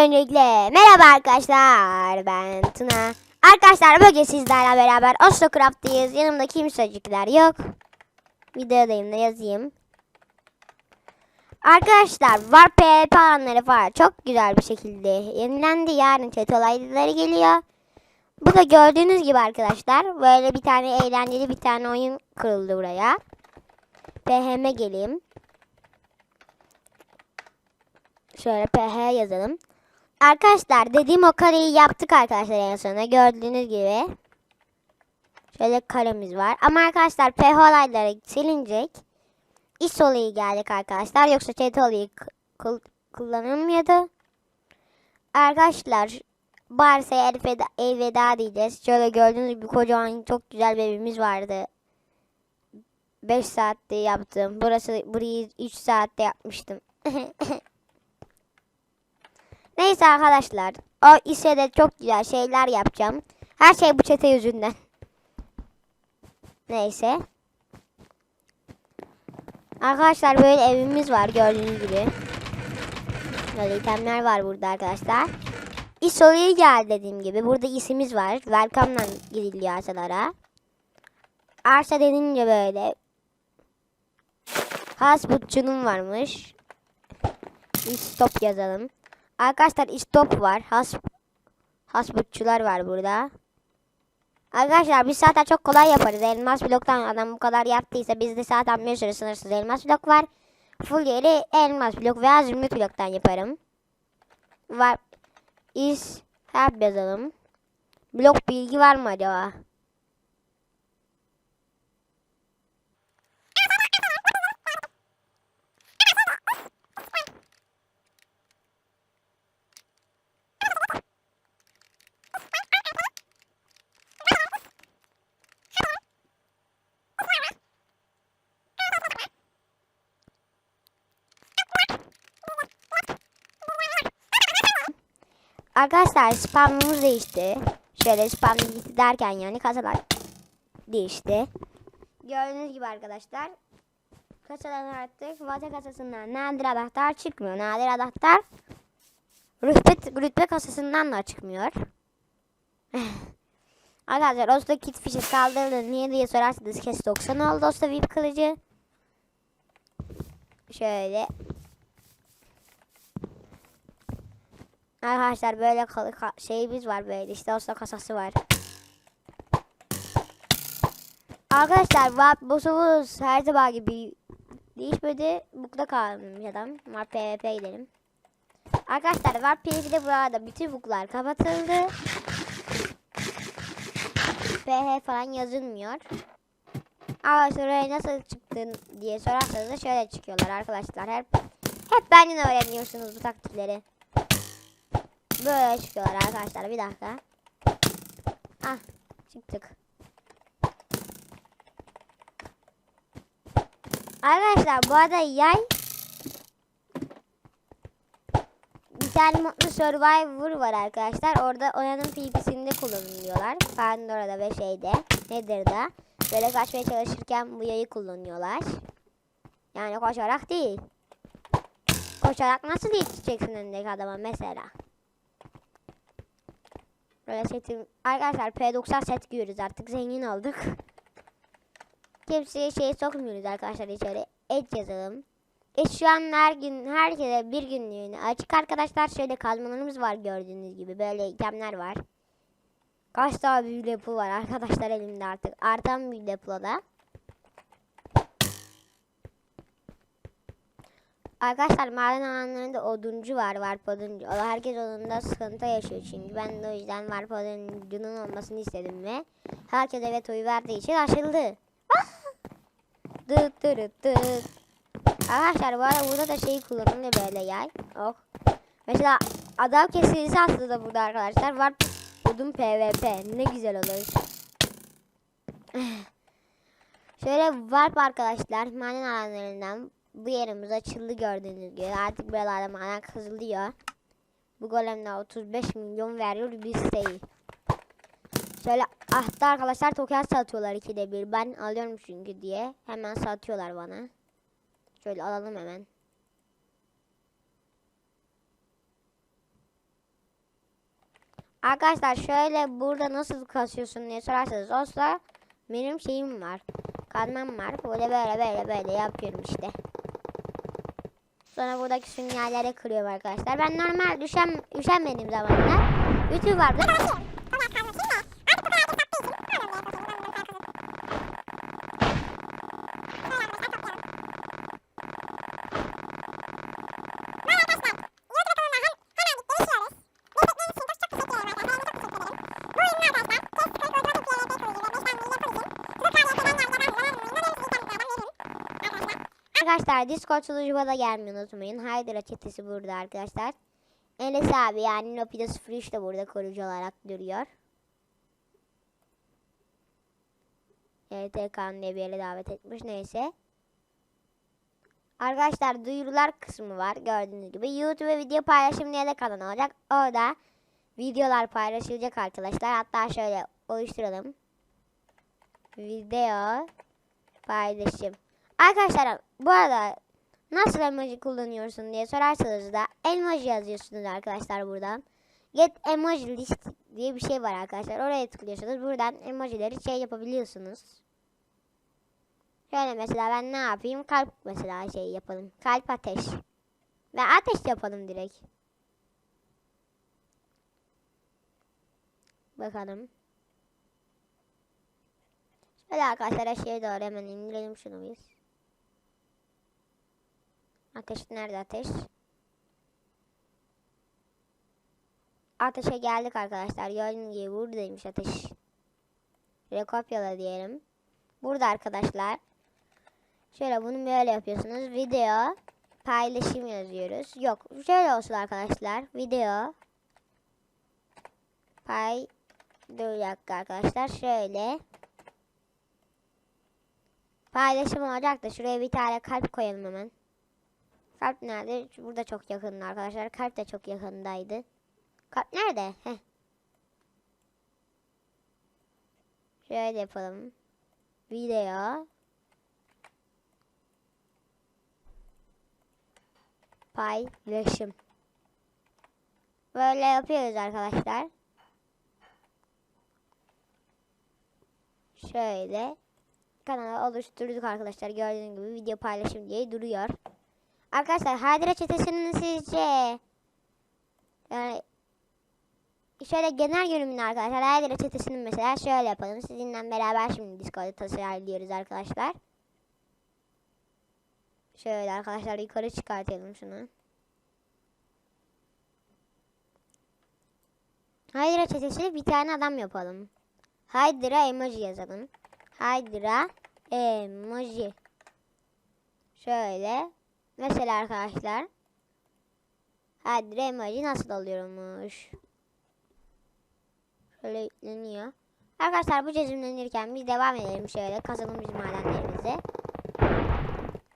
öncelikle merhaba arkadaşlar ben Tuna. Arkadaşlar bugün sizlerle beraber Oslo Craft'tayız. Yanımda kimsecikler yok. Videodayım da yazayım. Arkadaşlar var PvP alanları falan çok güzel bir şekilde yenilendi. Yarın chat olayları geliyor. Bu da gördüğünüz gibi arkadaşlar böyle bir tane eğlenceli bir tane oyun kuruldu buraya. PHM geleyim. Şöyle PH yazalım. Arkadaşlar dediğim o kareyi yaptık arkadaşlar en sonunda gördüğünüz gibi. Şöyle karemiz var. Ama arkadaşlar PH olayları silinecek. İş olayı geldik arkadaşlar. Yoksa chat olayı kul- kullanılmıyordu. Arkadaşlar Barsa elveda, elveda diyeceğiz. Şöyle gördüğünüz gibi kocaman çok güzel bir evimiz vardı. 5 saatte yaptım. Burası burayı 3 saatte yapmıştım. Neyse arkadaşlar. O de çok güzel şeyler yapacağım. Her şey bu çete yüzünden. Neyse. Arkadaşlar böyle evimiz var gördüğünüz gibi. Böyle itemler var burada arkadaşlar. İso'ya gel dediğim gibi. Burada isimiz var. Welcome'dan gidiliyor arsalara. Arsa denince böyle. Hasbutçunun varmış. Stop yazalım. Arkadaşlar istop var. Has hasbutçular var burada. Arkadaşlar biz zaten çok kolay yaparız. Elmas bloktan adam bu kadar yaptıysa bizde zaten bir sürü sınırsız elmas blok var. Full yeri elmas blok veya zümrüt bloktan yaparım. Var. Is hep yazalım. Blok bilgi var mı acaba? Arkadaşlar spamımız değişti. Şöyle spam gitti derken yani kasalar değişti. Gördüğünüz gibi arkadaşlar. Kasadan artık vata kasasından nadir anahtar çıkmıyor. Nadir anahtar rütbe, rütbe kasasından da çıkmıyor. arkadaşlar Oslo kit fişi kaldırıldı. Niye diye sorarsanız kes 90 oldu Oslo VIP kılıcı. Şöyle Arkadaşlar böyle kalı ka- şeyimiz var böyle işte olsa kasası var. Arkadaşlar vap boss'umuz her zaman gibi değişmedi. Bukta kalmış adam. Var PvP gidelim. Arkadaşlar var PvP'de burada bütün buklar kapatıldı. PH falan yazılmıyor. Ama şuraya nasıl çıktın diye sorarsanız da şöyle çıkıyorlar arkadaşlar. Hep, hep benden öğreniyorsunuz bu taktikleri. Böyle çıkıyorlar arkadaşlar. Bir dakika. Ah çıktık. Arkadaşlar bu arada yay bir tane mutlu survivor var arkadaşlar. Orada oyanın PvP'sinde kullanılıyorlar. Pandora'da ve şeyde. Nedir da. Böyle kaçmaya çalışırken bu yayı kullanıyorlar. Yani koşarak değil. Koşarak nasıl yetişeceksin önündeki adama mesela? Böyle setim. Arkadaşlar P90 set giyiyoruz artık zengin olduk. Kimseye şey sokmuyoruz arkadaşlar içeri. Et yazalım. E şu an her gün herkese bir günlüğüne açık arkadaşlar. Şöyle kazmalarımız var gördüğünüz gibi. Böyle itemler var. Kaç tane büyü depo var arkadaşlar elimde artık. Artan büyü depoda. Arkadaşlar maden alanlarında oduncu var, varp oduncu. O herkes odunda sıkıntı yaşıyor çünkü. Ben de o yüzden varp oduncunun olmasını istedim ve herkes evet oy verdiği için açıldı. Ah! Dıt dıt dıt. Arkadaşlar bu arada burada da şey kullanılıyor böyle yay. Oh. Mesela adam kesilisi aslında burada arkadaşlar. Var odun PvP. Ne güzel olur. Şöyle varp arkadaşlar maden alanlarından bu yerimiz açıldı gördüğünüz gibi. Artık buralarda maden kazılıyor. Bu golemle 35 milyon veriyor bir siteyi. Şöyle ahta arkadaşlar token satıyorlar ikide bir. Ben alıyorum çünkü diye. Hemen satıyorlar bana. Şöyle alalım hemen. Arkadaşlar şöyle burada nasıl kasıyorsun diye sorarsanız olsa benim şeyim var. Kazmam var. Böyle böyle böyle böyle yapıyorum işte. Sonra buradaki süngerleri kırıyorum arkadaşlar. Ben normal düşen, üşenmediğim zamanlar YouTube vardı. Arkadaşlar Discord sunucuma da gelmeyi unutmayın. Hydra çetesi burada arkadaşlar. Enes abi yani Nopi'de 03 de burada koruyucu olarak duruyor. Erkan diye bir yere davet etmiş neyse. Arkadaşlar duyurular kısmı var gördüğünüz gibi. YouTube video paylaşım diye de kanal olacak. Orada videolar paylaşılacak arkadaşlar. Hatta şöyle oluşturalım. Video paylaşım. Arkadaşlar bu arada nasıl emoji kullanıyorsun diye sorarsanız da emoji yazıyorsunuz arkadaşlar buradan. Get emoji list diye bir şey var arkadaşlar. Oraya tıklıyorsunuz. Buradan emojileri şey yapabiliyorsunuz. Şöyle mesela ben ne yapayım? Kalp mesela şey yapalım. Kalp ateş. Ve ateş yapalım direkt. Bakalım. Şöyle arkadaşlar aşağıya doğru hemen indirelim şunu biz. Ateş nerede ateş? Ateşe geldik arkadaşlar. Gördüğünüz gibi buradaymış ateş. Şöyle diyelim. Burada arkadaşlar. Şöyle bunu böyle yapıyorsunuz. Video paylaşım yazıyoruz. Yok şöyle olsun arkadaşlar. Video pay Dur dakika arkadaşlar. Şöyle paylaşım olacak da şuraya bir tane kalp koyalım hemen. Kalp nerede? Burada çok yakında arkadaşlar. Kalp de çok yakındaydı. Kalp nerede? Heh. Şöyle yapalım. Video. Paylaşım. Böyle yapıyoruz arkadaşlar. Şöyle. Kanalı oluşturduk arkadaşlar. Gördüğünüz gibi video paylaşım diye duruyor. Arkadaşlar Hydra çetesinin sizce yani şöyle genel görünümünü arkadaşlar Hydra çetesinin mesela şöyle yapalım. Sizinle beraber şimdi Discord'da tasarlıyoruz arkadaşlar. Şöyle arkadaşlar yukarı çıkartalım şunu. Hydra çetesi bir tane adam yapalım. Hydra emoji yazalım. Hydra emoji. Şöyle. Mesela arkadaşlar. Hydra emoji nasıl oluyormuş? Şöyle yükleniyor. Arkadaşlar bu çözümlenirken biz devam edelim şöyle. Kazalım bizim madenlerimizi.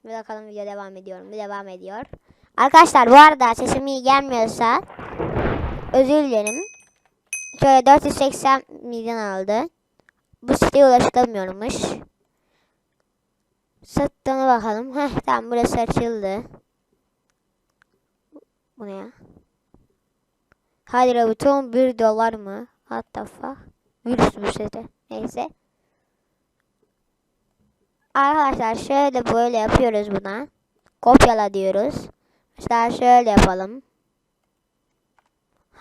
Bir bakalım video devam ediyor mu? Devam ediyor. Arkadaşlar bu arada sesim iyi gelmiyorsa özür dilerim. Şöyle 480 milyon aldı. Bu siteye ulaşılamıyormuş. Sattığına bakalım. Heh tamam burası açıldı. Bu ne ya? Hadi Rabuton 1 dolar mı? What the fuck? Virüs bu site. Neyse. Arkadaşlar şöyle böyle yapıyoruz buna. Kopyala diyoruz. Mesela şöyle yapalım.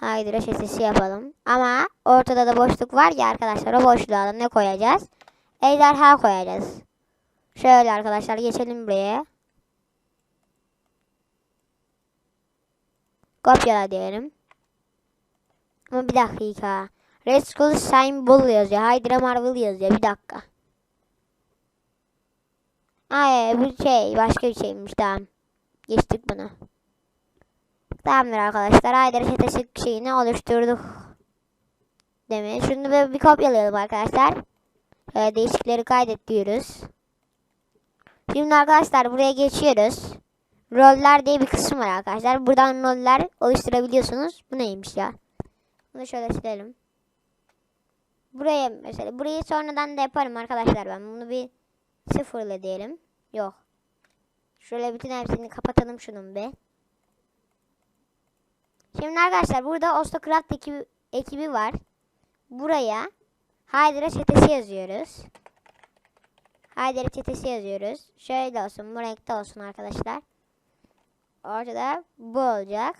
Hydra sesi yapalım. Ama ortada da boşluk var ya arkadaşlar. O boşluğa ne koyacağız? Ejderha koyacağız. Şöyle arkadaşlar geçelim buraya. Kopyala diyelim. Ama bir dakika. Red Skull Symbol yazıyor. Hydra Marvel yazıyor. Bir dakika. Ay bu şey başka bir şeymiş tamam. Geçtik bunu. Tamamdır arkadaşlar. Hydra çetesi şeyini oluşturduk. Demin. Şunu bir kopyalayalım arkadaşlar. Şöyle değişikleri kaydet diyoruz. Şimdi arkadaşlar buraya geçiyoruz. Roller diye bir kısım var arkadaşlar. Buradan roller oluşturabiliyorsunuz. Bu neymiş ya? Bunu şöyle silelim. Buraya mesela burayı sonradan da yaparım arkadaşlar ben. Bunu bir sıfırla diyelim. Yok. Şöyle bütün hepsini kapatalım şunun bir. Şimdi arkadaşlar burada Ostocraft ekibi ekibi var. Buraya Haydra çetesi yazıyoruz. Haydra çetesi yazıyoruz. Şöyle olsun, bu renkte olsun arkadaşlar. Ortada bu olacak.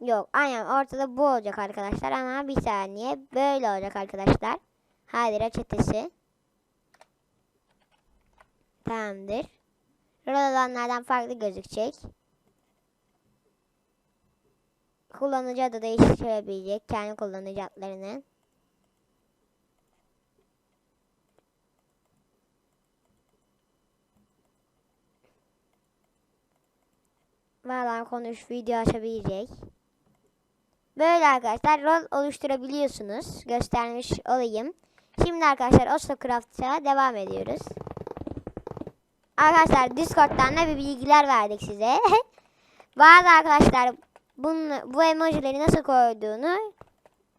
Yok, aynen ortada bu olacak arkadaşlar ama bir saniye böyle olacak arkadaşlar. Haydra çetesi. Tamamdır. Rol olanlardan farklı gözükecek. Kullanıcı adı değiştirebilecek kendi kullanıcı adlarını. Bağlan konuş video açabilecek. Böyle arkadaşlar rol oluşturabiliyorsunuz. Göstermiş olayım. Şimdi arkadaşlar Oslocraft'a devam ediyoruz. Arkadaşlar Discord'dan da bir bilgiler verdik size. Bazı arkadaşlar bunu, bu emojileri nasıl koyduğunu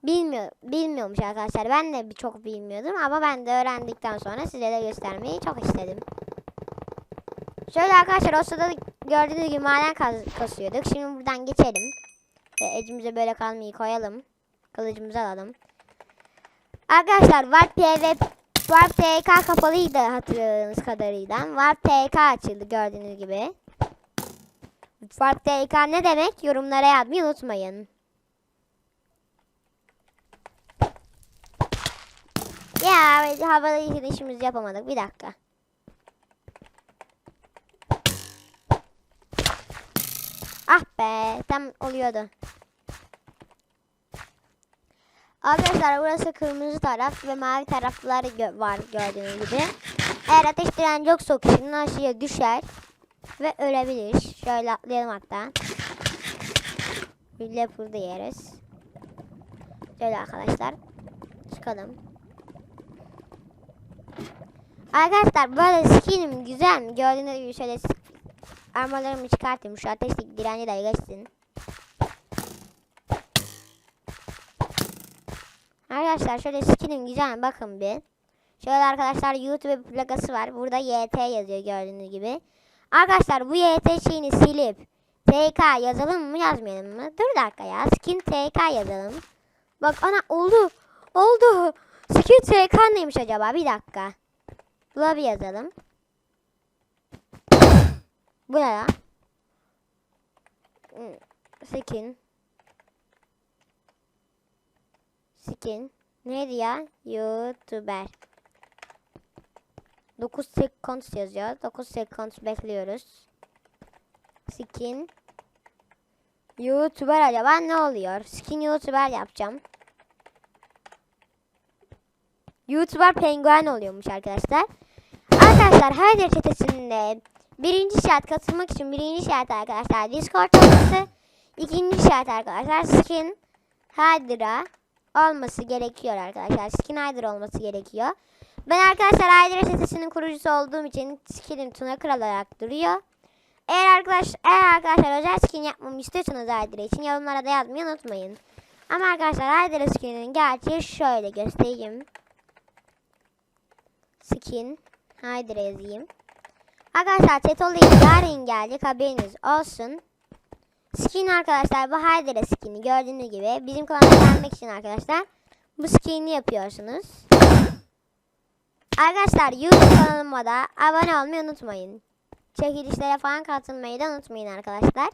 bilmiyor, bilmiyormuş arkadaşlar. Ben de çok bilmiyordum ama ben de öğrendikten sonra size de göstermeyi çok istedim. Şöyle arkadaşlar o sırada gördüğünüz gibi maden kaz kasıyorduk. Şimdi buradan geçelim. Ve ecimize böyle kalmayı koyalım. Kılıcımızı alalım. Arkadaşlar Warp PV Warp TK kapalıydı hatırladığınız kadarıyla. Warp TK açıldı gördüğünüz gibi. Warp TK ne demek? Yorumlara yazmayı unutmayın. Ya havalı işimizi yapamadık. Bir dakika. Ah be tam oluyordu. Arkadaşlar burası kırmızı taraf ve mavi taraflar gö var gördüğünüz gibi. Eğer ateş direnci yoksa kişinin aşağıya düşer ve ölebilir. Şöyle atlayalım hatta. Bir leopard yeriz. Şöyle arkadaşlar. Çıkalım. Arkadaşlar böyle skinim güzel mi? Gördüğünüz gibi şöyle armalarımı çıkartayım. Şu ateş direnci de geçsin. Arkadaşlar şöyle skinim güzel bakın bir. Şöyle arkadaşlar YouTube plakası var. Burada YT yazıyor gördüğünüz gibi. Arkadaşlar bu YT şeyini silip TK yazalım mı yazmayalım mı? Dur dakika ya. Skin TK yazalım. Bak ana oldu. Oldu. Skin TK neymiş acaba? Bir dakika. Bir yazalım. Bu ne ya? Hmm, Skin. Skin. Neydi ya? YouTuber. 9 seconds yazıyor. 9 seconds bekliyoruz. Skin. YouTuber acaba ne oluyor? Skin YouTuber yapacağım. YouTuber penguen oluyormuş arkadaşlar. Arkadaşlar her çetesinde birinci şart katılmak için birinci şart arkadaşlar Discord olması. ikinci şart arkadaşlar skin Hydra olması gerekiyor arkadaşlar. Skin Hydra olması gerekiyor. Ben arkadaşlar Hydra çetesinin kurucusu olduğum için skinim Tuna Kral olarak duruyor. Eğer arkadaş eğer arkadaşlar özel skin yapmamı istiyorsanız Hydra için yorumlara da yazmayı unutmayın. Ama arkadaşlar Hydra skininin gerçeği şöyle göstereyim. Skin Hydra yazayım. Arkadaşlar Tetol'da yarın geldik haberiniz olsun. Skin arkadaşlar bu Hydra skini gördüğünüz gibi bizim kanala gelmek için arkadaşlar bu skin'i yapıyorsunuz. Arkadaşlar YouTube kanalıma da abone olmayı unutmayın. Çekilişlere falan katılmayı da unutmayın arkadaşlar.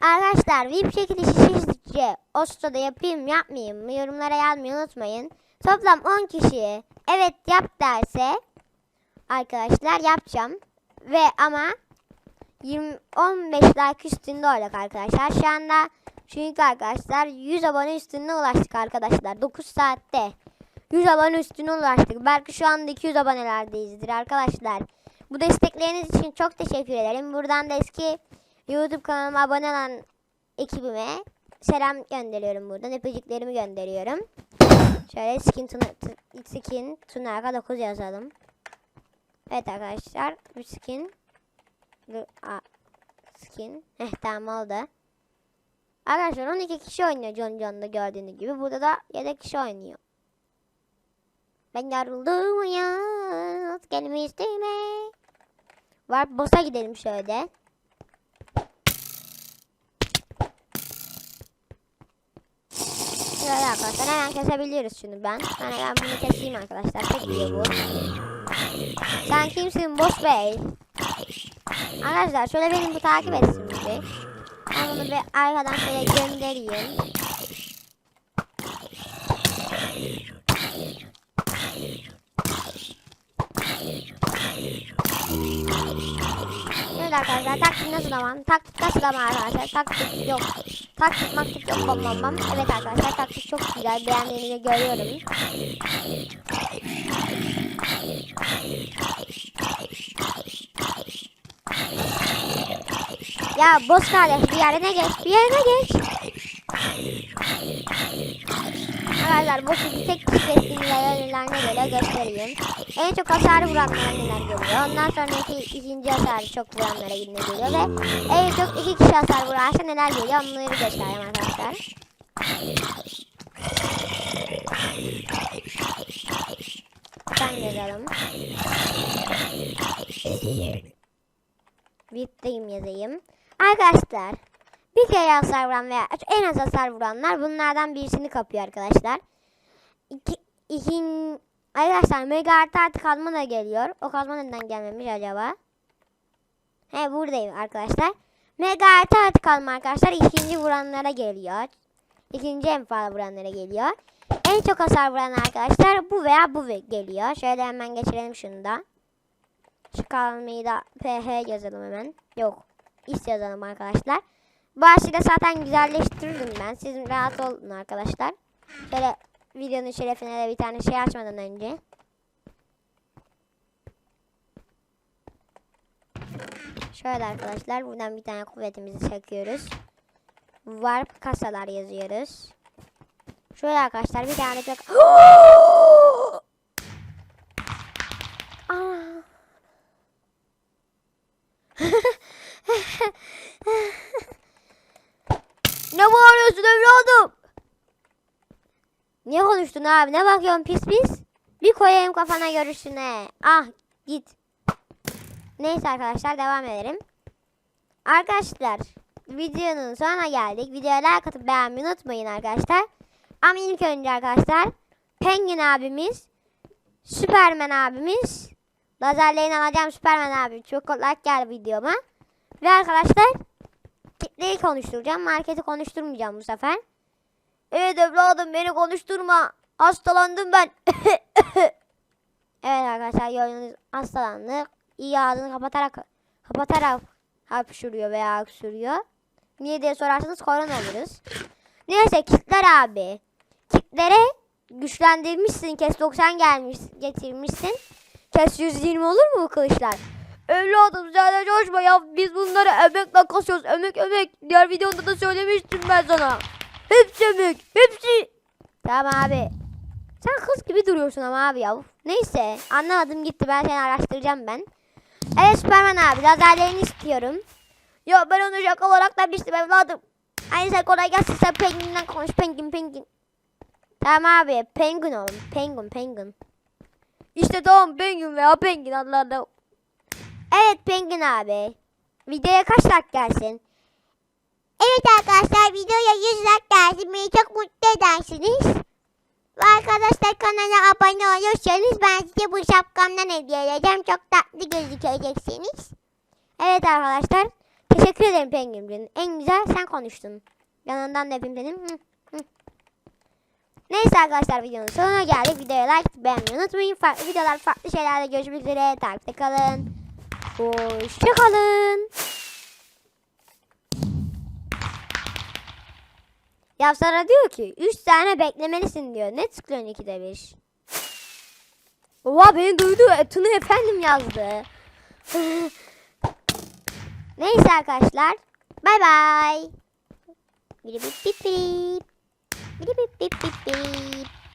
Arkadaşlar VIP çekilişi sizce Oslo'da yapayım yapmayayım mı yorumlara yazmayı unutmayın. Toplam 10 kişiye evet yap derse arkadaşlar yapacağım. Ve ama 20 15 like üstünde olacak arkadaşlar. Şu anda çünkü arkadaşlar 100 abone üstünde ulaştık arkadaşlar. 9 saatte 100 abone üstüne ulaştık. Belki şu anda 200 abonelerdeyizdir arkadaşlar. Bu destekleriniz için çok teşekkür ederim. Buradan da eski YouTube kanalıma abone olan ekibime selam gönderiyorum buradan. Öpücüklerimi gönderiyorum. Şöyle skin tuna, skin tunaka 9 yazalım. Evet arkadaşlar bu skin A, skin. Heh tamam oldu. Arkadaşlar 12 kişi oynuyor John John'da gördüğünüz gibi. Burada da 7 kişi oynuyor. Ben yoruldum ya. Gelme isteme. Var boss'a gidelim şöyle. Şöyle arkadaşlar hemen kesebiliyoruz şunu ben. Hani ben bunu keseyim arkadaşlar. İyi bu. Sen kimsin boş bey? Arkadaşlar şöyle beni bu takip etsin bir. Ben bunu bir arkadan şöyle göndereyim. Evet arkadaşlar taktik nasıl zaman? Taktik nasıl ama arkadaşlar? Taktik yok. Taktik maktik yok bam. Evet arkadaşlar taktik çok güzel. Beğendiğinizi görüyorum. Ya boss kardeş bir yerine geç. Bir yerine geç. Arkadaşlar boss'u bir tek kestiğinde yerlerine göre göstereyim. En çok hasar vuranlara neler geliyor. Ondan sonraki ikinci hasar çok vuranlara ne geliyor. Ve en çok iki kişi hasar vurarsa neler geliyor onları göstereyim arkadaşlar. Ben yazalım. Bitteyim yazayım. Arkadaşlar bir kere hasar vuran veya en az hasar vuranlar bunlardan birisini kapıyor arkadaşlar. İki, ikin, arkadaşlar mega artı artı kazma da geliyor. O kazma neden gelmemiş acaba? He buradayım arkadaşlar. Mega artı artı kazma arkadaşlar ikinci vuranlara geliyor. İkinci en fazla vuranlara geliyor. En çok hasar vuran arkadaşlar bu veya bu geliyor. Şöyle hemen geçirelim şunu da. Şu kalmayı da PH yazalım hemen. Yok. X yazalım arkadaşlar. Başlığı da zaten güzelleştiririm ben. Siz rahat olun arkadaşlar. Şöyle videonun şerefine de bir tane şey açmadan önce. Şöyle arkadaşlar buradan bir tane kuvvetimizi çekiyoruz. Warp kasalar yazıyoruz. Şöyle arkadaşlar bir tane çok... Aa. ne bağırıyorsun evladım? Niye konuştun abi? Ne bakıyorsun pis pis? Bir koyayım kafana görüşüne. Ah git. Neyse arkadaşlar devam edelim. Arkadaşlar videonun sonuna geldik. Videoya like atıp beğenmeyi unutmayın arkadaşlar. Ama ilk önce arkadaşlar Penguin abimiz, Superman abimiz, lazerlerini alacağım Superman abi çok like geldi videoma. Ve arkadaşlar kitleyi konuşturacağım. Marketi konuşturmayacağım bu sefer. Evet evladım beni konuşturma. Hastalandım ben. evet arkadaşlar gördüğünüz hastalandık. İyi ağzını kapatarak kapatarak hapşuruyor veya öksürüyor. Niye diye sorarsanız korona oluruz. Neyse kitler abi. Kitlere güçlendirmişsin. Kes 90 gelmiş getirmişsin. Kes 120 olur mu bu kılıçlar? Evladım sen de coşma ya. Biz bunları emekle kasıyoruz. Emek emek. Diğer videomda da söylemiştim ben sana. Hepsi emek. Hepsi. Tamam abi. Sen kız gibi duruyorsun ama abi ya. Uf, Neyse anlamadım gitti. Ben seni araştıracağım ben. Evet Superman abi lazerlerini istiyorum. Ya ben onu şaka olarak demiştim evladım. Aynı sen kolay gelsin sen penguinden konuş penguin penguin. Tamam abi penguin oğlum penguin penguin. İşte tamam penguin veya penguin adlarında. Evet penguin abi. Videoya kaç like gelsin? Evet arkadaşlar videoya 100 like gelsin beni çok mutlu edersiniz. Ve arkadaşlar kanala abone olursanız ben size bu şapkamdan hediye edeceğim. Çok tatlı gözükeceksiniz. Evet arkadaşlar. Teşekkür ederim Penguin. En güzel sen konuştun. Yanından da hı. Neyse arkadaşlar videonun sonuna geldik. Videoya like beğenmeyi unutmayın. Farklı videolar farklı şeylerle görüşmek üzere. Takipte kalın. Hoşçakalın. Ya sana diyor ki 3 tane beklemelisin diyor. Ne tıklıyorsun ikide bir? Oha beni duydu. E, Tunu efendim yazdı. Neyse arkadaşlar. Bay bay. Biri bip bip bip. Biri bip bip bip bip.